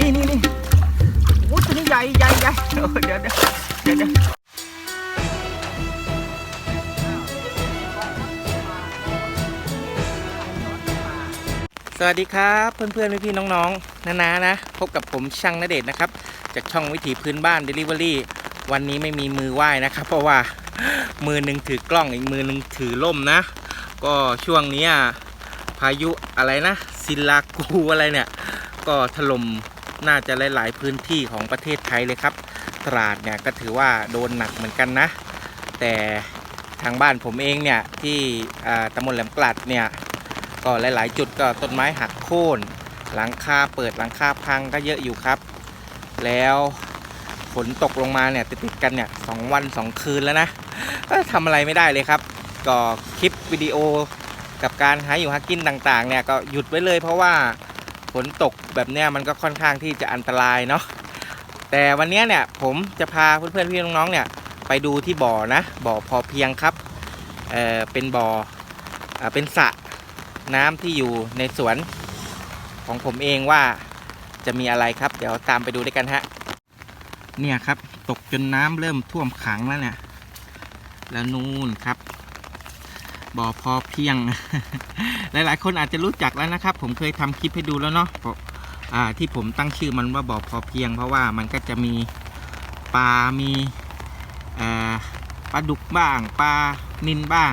นี่นี่นี่โอ้ตัวนี้ใหญ่ใหญ่ใหญ่เดี๋ยวเดี๋ยวเดี๋ยวเดี๋ยวสวัสดีครับเพื่อนๆพี่ๆน้องๆนานานะพบกับผมช่างนเดชนะครับ จากช่องวิถีพื้นบ้าน Delivery วันนี้ไม่มีมือไหว้นะครับ เพราะว่ามือหนึ่งถือกล้องอีกมือหนึ่งถือล่มนะ ก็ช่วงนี้พายุอะไรนะซิลากูอะไรเนี่ย ก็ถล่ม น่าจะหลาย ๆ พื้นที่ของประเทศไทยเลยครับ ตราดเนี่ยก็ถือว่าโดนหนักเหมือนกันนะ แต่ทางบ้านผมเองเนี่ยที่ตำบลแหลมกลัดเนี่ยก็หลาย ๆ จุดก็ต้นไม้หักโค่นหลังคาเปิดหลังคาพังก็เยอะอยู่ครับ แล้วฝนตกลงมาเนี่ยติดๆกันเนี่ยสองวันสองคืนแล้วนะก็ทำอะไรไม่ได้เลยครับ ก็คลิปวิดีโอกับการหาอยู่หากินต่าง ๆ เนี่ยก็หยุดไว้เลยเพราะว่า ฝนตกแบบเนี้ยมันก็ค่อนข้างที่จะอันตรายเนาะแต่วันเนี้ยเนี่ยผมจะพาเพื่อนๆพี่น้องๆเนี่ยไปดูที่บ่อนะบ่อพอเพียงครับเออเป็นบ่อเอ่อเป็นสระน้ำที่อยู่ในสวนของผมเองว่าจะมีอะไรครับ เดี๋ยวตามไปดูด้วยกันฮะเนี่ยครับตกจนน้ำเริ่มท่วมขังแล้วเนี่ยแล้วนู่นครับ บ่อพอเพียง หลาย ๆ คนอาจจะรู้จักแล้วนะครับ ผมเคยทำคลิปให้ดูแล้วเนาะเพราะที่ผมตั้งชื่อมันว่าบ่อพอเพียง เพราะว่ามันก็จะมีปลา มีปลาดุกบ้างปลานินบ้าง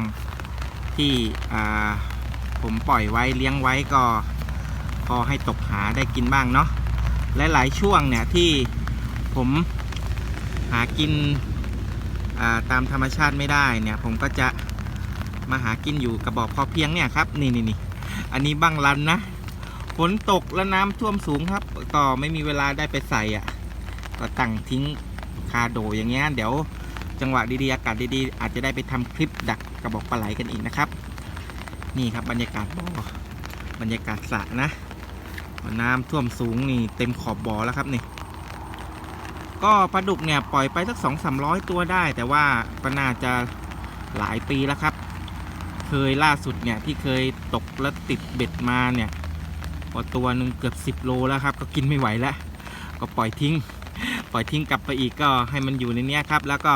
ที่ผมปล่อยไว้เลี้ยงไว้ก็พอให้ตกหาได้กินบ้างเนาะหลาย ๆ ช่วงเนี่ยที่ผมหากินตามธรรมชาติไม่ได้เนี่ยผมก็จะ มาหากินอยู่กระบอกพอเพียงเนี่ยครับนี่นี่นี่อันนี้บังรันนะฝนตกแล้วน้ำท่วมสูงครับก็ไม่มีเวลาได้ไปใส่อะก็ตั้งทิ้งคาโดอย่างเงี้ยเดี๋ยวจังหวะดีๆอากาศดีๆ อาจจะได้ไปทำคลิปดักกระบอกปลาไหลกันอีกนะครับ นี่ครับบรรยากาศบ่อบรรยากาศสระนะน้ำท่วมสูงนี่เต็มขอบบ่อแล้วครับนี่ ก็ปลาดุกเนี่ยปล่อยไปสักสองสามร้อยตัวได้ แต่ว่าก็น่าจะหลายปีแล้วครับ เคยล่าสุดเนี่ยที่เคยตกแล้วติดเบ็ดมาเนี่ยพอตัวหนึ่งเกือบ 10 โลแล้วครับ ก็กินไม่ไหวแล้ว ก็ปล่อยทิ้ง ปล่อยทิ้งกลับไปอีกก็ให้มันอยู่ในนี้ครับ แล้วก็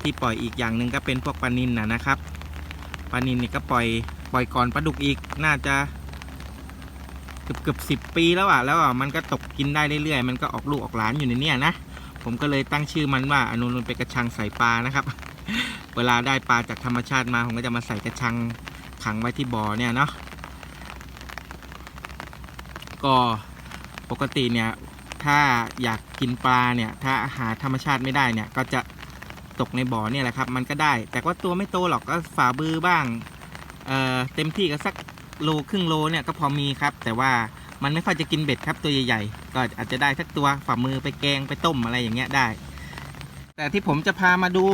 ที่ปล่อยอีกอย่างหนึ่งก็เป็นพวกปลานินนะนะครับปลานินนี่ก็ปล่อยปล่อยก่อนปลาดุกอีกน่าจะเกือบเกือบสิปีแล้วอะแล้วอะมันก็ตกกินได้เรื่อยๆ มันก็ออกลูกออกหลานอยู่ในนี้นะ ผมก็เลยตั้งชื่อมันว่าอนุนนเป็นกระชังใส่ปลานะครับ เวลาได้ปลาจากธรรมชาติมาผมก็จะมาใส่กระชังขังไว้ที่บ่อเนี่ยเนาะก็ปกติเนี่ยถ้าอยากกินปลาเนี่ยถ้าหาธรรมชาติไม่ได้เนี่ยก็จะตกในบ่อเนี่ยแหละครับ มันก็ได้ แต่ว่าตัวไม่โตหรอกก็ฝ่าบือบ้างเอ่อเต็มที่ก็สักโลครึ่งโลเนี่ยก็พอมีครับ แต่ว่ามันไม่ค่อยจะกินเบ็ดครับตัวใหญ่ๆ ก็อาจจะได้สักตัวฝ่ามือไปแกงไปต้มอะไรอย่างเงี้ยได้ แต่ที่ผมจะพามาดู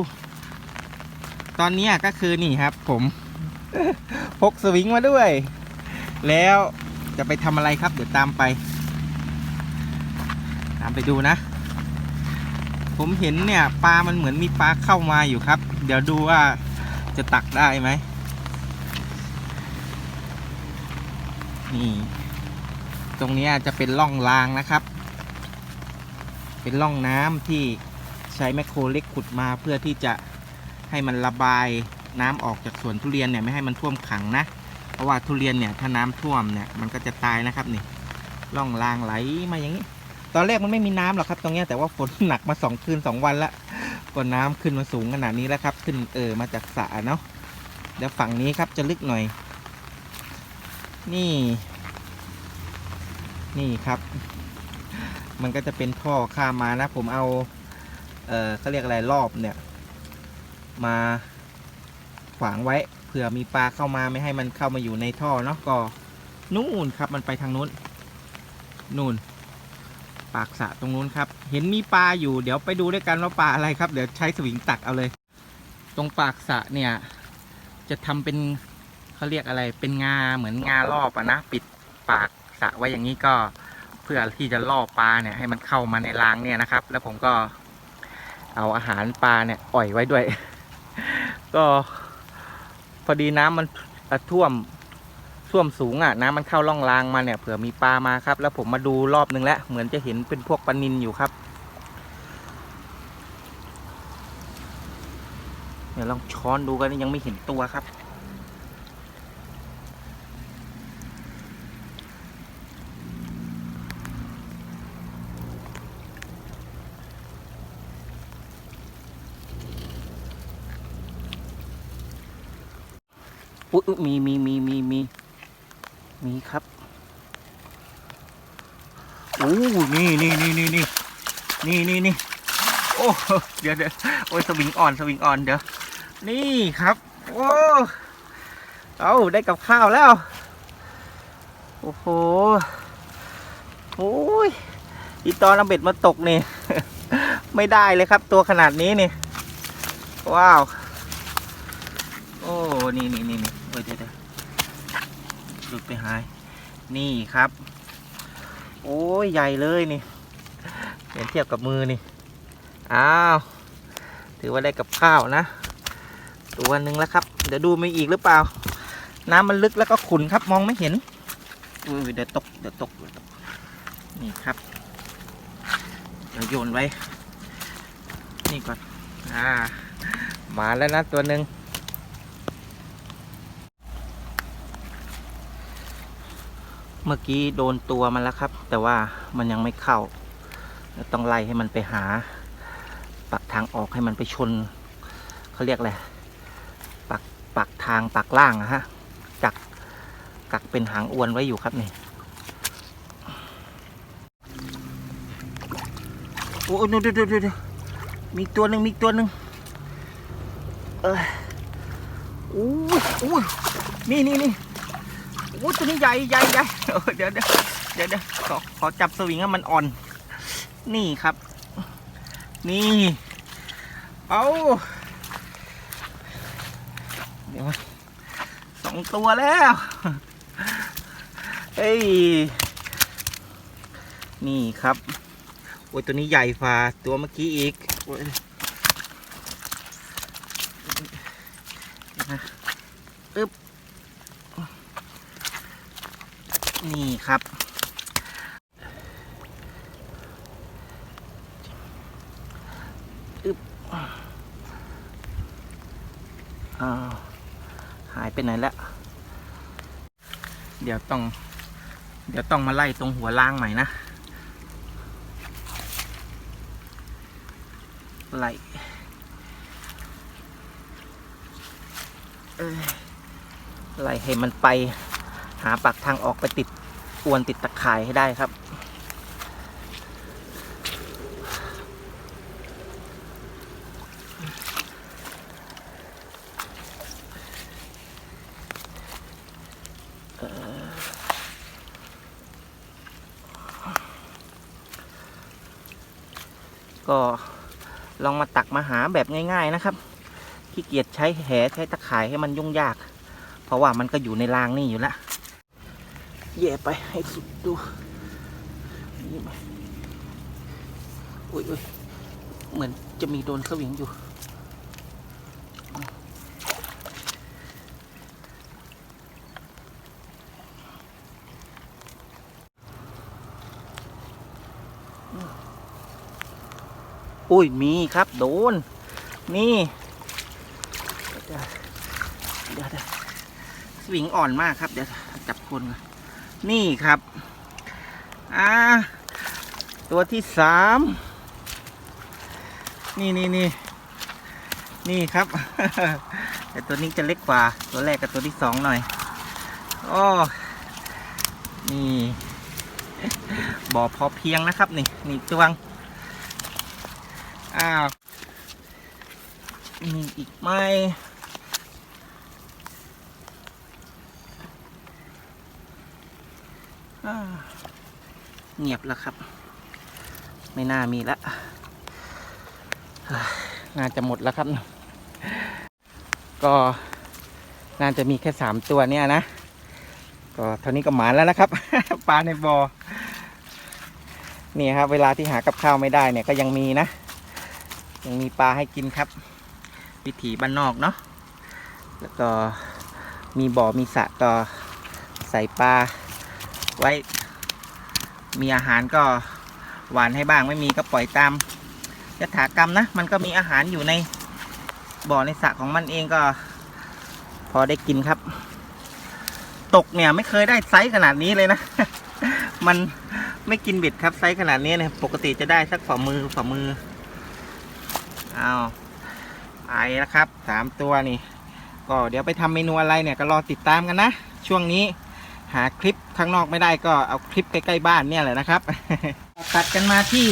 ตอนนี้ก็คือนี่ครับ ผม พกสวิงมาด้วย แล้วจะไปทำอะไรครับ เดี๋ยวตามไป ตามไปดูนะ ผมเห็นเนี่ยปลามันเหมือนมีปลาเข้ามาอยู่ครับ เดี๋ยวดูว่าจะตักได้ไหมนี่ตรงนี้จะเป็นร่องรางนะครับ เป็นร่องน้ำที่ใช้แมคโครเล็กขุดมาเพื่อที่จะ ให้มันระบายน้ำออกจากสวนทุเรียนเนี่ยไม่ให้มันท่วมขังนะ เพราะว่าทุเรียนเนี่ยถ้าน้ำท่วมเนี่ยมันก็จะตายนะครับนี่ล่องรางไหลมาอย่างนี้ ตอนแรกมันไม่มีน้ำหรอกครับตรงนี้แต่ว่าฝนหนักมาสองคืนสองวันละก็น้ำขึ้นมาสูงขนาดนี้แล้วครับ ขึ้นเออมาจากสระเนาะเดี๋ยวฝั่งนี้ครับจะลึกหน่อย นี่ นี่ครับ มันก็จะเป็นท่อข้ามมานะ ผมเอา เออเขาเรียกอะไรรอบเนี่ย มาขวางไว้เผื่อมีปลาเข้ามาไม่ให้มันเข้ามาอยู่ในท่อเนาะก็นู่นครับมันไปทางนู้นนู่น ปากสะตรงนู้นครับ เห็นมีปลาอยู่เดี๋ยวไปดูด้วยกันว่าปลาอะไรครับ เดี๋ยวใช้สวิงตักเอาเลย ตรงปากสะเนี่ย จะทำเป็นเขาเรียกอะไร เป็นงาเหมือนงารอบอะนะปิดปากสะไว้อย่างนี้ก็เพื่อที่จะล่อปลาเนี่ยให้มันเข้ามาในรางเนี่ยนะครับ แล้วผมก็เอาอาหารปลาเนี่ยอ่อยไว้ด้วย ก็พอดีน้ำมันท่วมท่วมสูงอะ น้ำมันเข้าล่องรางมาเนี่ยเผื่อมีปลามาครับ แล้วผมมาดูรอบนึงแล้วเหมือนจะเห็นเป็นพวกปลานินอยู่ครับเดี๋ยวลองช้อนดูกันยังไม่เห็นตัวครับ มีมีมีมีมีมีครับโอ้นี่นี่นี่นี่นี่นี่นี่นี่โอ้เดี๋ยวเดี๋ยวโอ้ยสวิงอ่อนสวิงอ่อนเดี๋ยวนี่ครับโอ้เอาได้กับข้าวแล้ว โอ้โหโอ้ยอีตอนเอาเบ็ดมาตกนี่ ไม่ได้เลยครับ ตัวขนาดนี้นี่ ว้าว โอ้ นี่นี่นี่นี่ ยเดี๋ยวหลุดไปหาย นี่ครับ โอ้ยใหญ่เลยนี่เห็นเทียบกับมือนี่อ้าวถือว่าได้กับข้าวนะ ตัวหนึ่งแล้วครับ เดี๋ยวดูมีอีกหรือเปล่า น้ำมันลึกแล้วก็ขุ่นครับมองไม่เห็นอุ้ยเดี๋ยวตกเดี๋ยวตกเดี๋ยวตกนี่ครับเดี๋ยวโยนไว้ นี่ก่อนอ่ามาแล้วนะตัวหนึ่ง เมื่อกี้โดนตัวมันแล้วครับ แต่ว่ามันยังไม่เข้า ต้องไล่ให้มันไปหาปักทางออกให้มันไปชนเขาเรียกอะไรปักปักทางปักล่างอะฮะจักกักเป็นหางอวนไว้อยู่ครับนี่โอ้ยดูดูดูดูมีตัวหนึ่งมีตัวหนึ่งเอออู้อู้ยนี่นี่นี่ โอ้ตัวนี้ใหญ่ใหญ่ใหญ่เดี๋ยวเดี๋ยวเดี๋ยวเดี๋ยวขอขอจับสวิงให้มันอ่อน นี่ครับ นี่ เอาเดี๋ยวสองตัวแล้วเฮ้ย นี่ครับ โอ้ยตัวนี้ใหญ่กว่าตัวเมื่อกี้อีกโอ้ยนะอึ๊บ นี่ครับ อึบอ้าวหายไปไหนแล้ว เดี๋ยวต้อง เดี๋ยวต้องมาไล่ตรงหัวล่างใหม่นะ ไล่เอ้ยไล่ให้มันไป หาปากทางออกไปติดอวนติดตะข่ายให้ได้ครับ ก็ลองมาตักมาหาแบบง่าย ๆนะครับขี้เกียจใช้แหใช้ตะข่ายให้มันยุ่งยาก เพราะว่ามันก็อยู่ในรางนี่อยู่แล้ว แย่ไปให้สุดดูนี่ไหมอุ้ยอุ้ยเหมือนจะมีโดนสวิงอยู่อุ้ยมีครับโดน นี่เดี๋ยวเดี๋ยวเดี๋ยวสวิงอ่อนมากครับ เดี๋ยวจับคนก่อน นี่ครับอ่าตัวที่สามนี่นี่นี่นี่ครับ แต่ตัวนี้จะเล็กกว่า ตัวแรกกับตัวที่สองหน่อยโอ้นี่บ่อพอเพียงนะครับนี่นี่ตวงอ้าวมีอีกไหม อ่า เงียบแล้วครับ ไม่น่ามีล้วเฮ้ยน่าจะหมดแล้วครับ ก็น่าจะมีแค่สามตัวเนี่ยนะ ก็เท่านี้ก็หมานแล้วนะครับ ปลาในบอ่อนี่ครับ เวลาที่หากับข้าวไม่ได้เนี่ยก็ยังมีนะ ยังมีปลาให้กินครับ วิถีบ้านนอกเนาะแล้วก็มีบ่อมีสระก็ใส่ปลา ไว้ มีอาหารก็หวานให้บ้างไม่มีก็ปล่อยตามยถากรรมนะ มันก็มีอาหารอยู่ในบ่อในสระของมันเองก็ พอได้กินครับ ตกเนี่ยไม่เคยได้ไซส์ขนาดนี้เลยนะ มันไม่กินเบ็ดครับไซส์ขนาดนี้เนี่ยปกติจะได้สักฝ่ามือฝ่ามือเอาไปนะครับสามตัวนี่ ก็เดี๋ยวไปทำเมนูอะไรเนี่ยก็รอติดตามกันนะ ช่วงนี้ หาคลิปข้างนอกไม่ได้ก็เอาคลิปใกล้ๆบ้านเนี่ยแหละนะครับ ตัดกันมาที่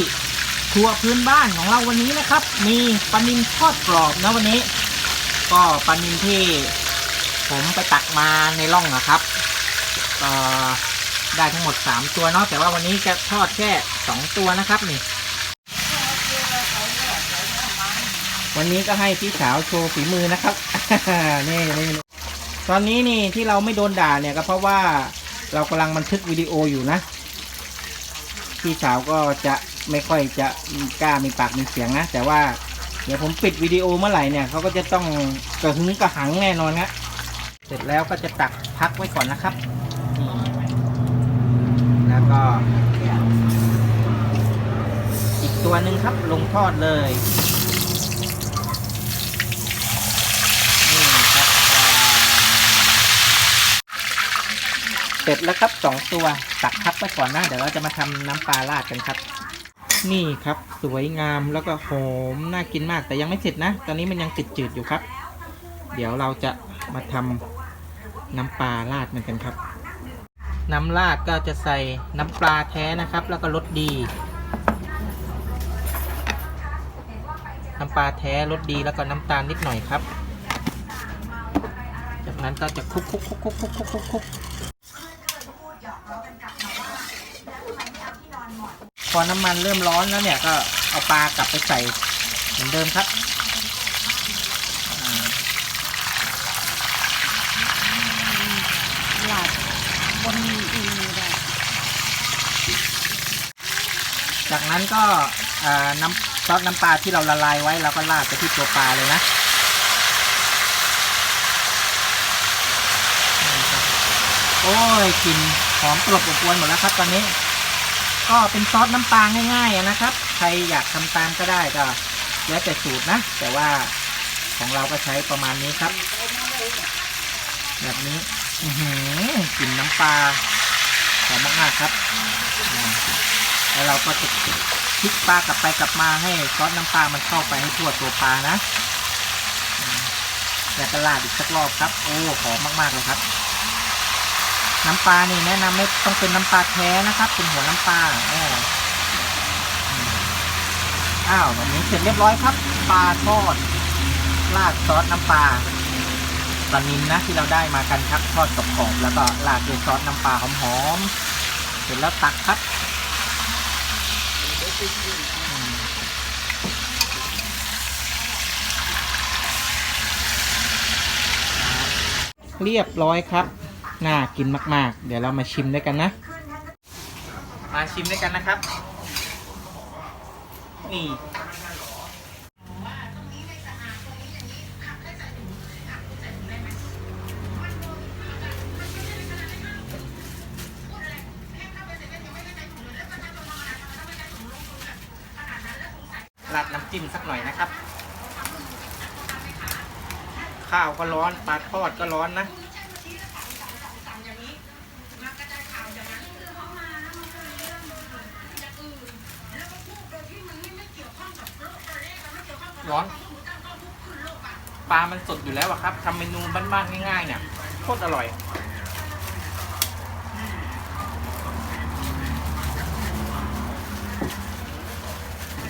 ครัวพื้นบ้านของเราวันนี้นะครับ มีปลานิลทอดกรอบนะวันนี้ ก็ปลานิลที่ผมไปตักมาในร่องนะครับก็ได้ทั้งหมด 3 ตัวเนาะแต่ว่าวันนี้จะทอดแค่ 2 ตัวนะครับนี่ วันนี้ก็ให้พี่สาวโชว์ฝีมือนะครับ นี่นี่ ตอนนี้นี่ที่เราไม่โดนด่าเนี่ยก็เพราะว่าเรากำลังบันทึกวิดีโออยู่นะ พี่สาวก็จะไม่ค่อยจะกล้ามีปากมีเสียงนะ แต่ว่าเดี๋ยวผมปิดวิดีโอเมื่อไหร่เนี่ยเขาก็จะต้องกระหึงกระหังแน่นอนนะเสร็จแล้วก็จะตักพักไว้ก่อนนะครับ แล้วก็ อีกตัวหนึ่งครับลงทอดเลย นี่ครับเสร็จแล้วครับสองตัวตักพักไปก่อนนะเดี๋ยวเราจะมาทำน้ำปลาราดกันครับ นี่ครับสวยงามแล้วก็หอมน่ากินมากแต่ยังไม่เสร็จนะ ตอนนี้มันยังติดจืดอยู่ครับ เดี๋ยวเราจะมาทำน้ำปลาราดมันกันครับ น้ำราดก็จะใส่น้ำปลาแท้นะครับ แล้วก็รสดี น้ำปลาแท้รสดีแล้วก็น้ำตาลนิดหน่อยครับ จากนั้นก็จะคลุกคลุกคลุกคลุกคลุกคลุกคลุก อน้ำมันเริ่มร้อนแล้วเนี่ยก็เอาปลากลับไปใส่เหมือนเดิมครับหลาดบนอีนได้จากนั้นก็น้ำซอสน้ำปลาที่เราละลายไว้เราก็ราดไปที่ตัวปลาเลยนะโอ้ยกลิ่นหอมกลบอบอวนหมดแล้วครับตอนนี้ ก็เป็นซอสน้ำปลาง่ายๆนะครับ ใครอยากทำตามก็ได้ก็แล้วแต่สูตรนะ แต่ว่าของเราก็ใช้ประมาณนี้ครับ แบบนี้อือหือกลิ่นน้ำปลาหอมมากๆครับ แล้วเราก็จะพลิกปลากลับไปกลับมาให้ซอสน้ำปลามันเข้าไปให้ทั่วตัวปลานะแล้วก็ราดอีกสักรอบครับ โอ้หอมมากๆเลยครับ น้ำปลานี่แนะนำไม่ต้องเป็นน้ำปลาแท้นะครับเป็นหัวน้ำปลาอ้าวแบบนี้เสร็จเรียบร้อยครับ ปลาทอดราดซอสน้ำปลาปลานินนะที่เราได้มากันครับทอดกรอบแล้วก็ราดด้วยซอสน้ำปลาหอมๆเสร็จแล้วตักครับเรียบร้อยครับ น่ากินมาก ๆ เดี๋ยวเรามาชิมด้วยกันนะ มาชิมด้วยกันนะครับ นี่ราดน้ำจิ้มสักหน่อยนะครับ ข้าวก็ร้อนปลาทอดก็ร้อนนะ ร้อน ปลามันสดอยู่แล้วอะครับทำเมนูบ้านๆง่ายๆเนี่ยโคตรอร่อย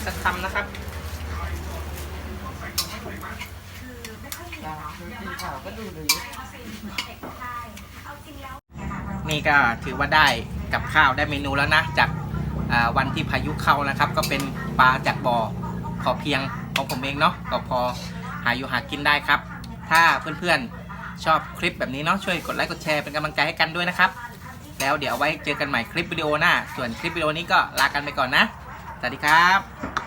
สักคำนะครับนี่ก็ถือว่าได้กับข้าวได้เมนูแล้วนะ จากอ่าวันที่พายุเข้านะครับ ก็เป็นปลาจากบ่อพอเพียง ของผมเองเนาะก็พอหาอยู่หากินได้ครับ ถ้าเพื่อนๆชอบคลิปแบบนี้เนาะช่วยกดไลค์กดแชร์เป็นกำลังใจให้กันด้วยนะครับ แล้วเดี๋ยวไว้เจอกันใหม่คลิปวิดีโอหน้าส่วนคลิปวิดีโอนี้ก็ลากันไปก่อนนะสวัสดีครับ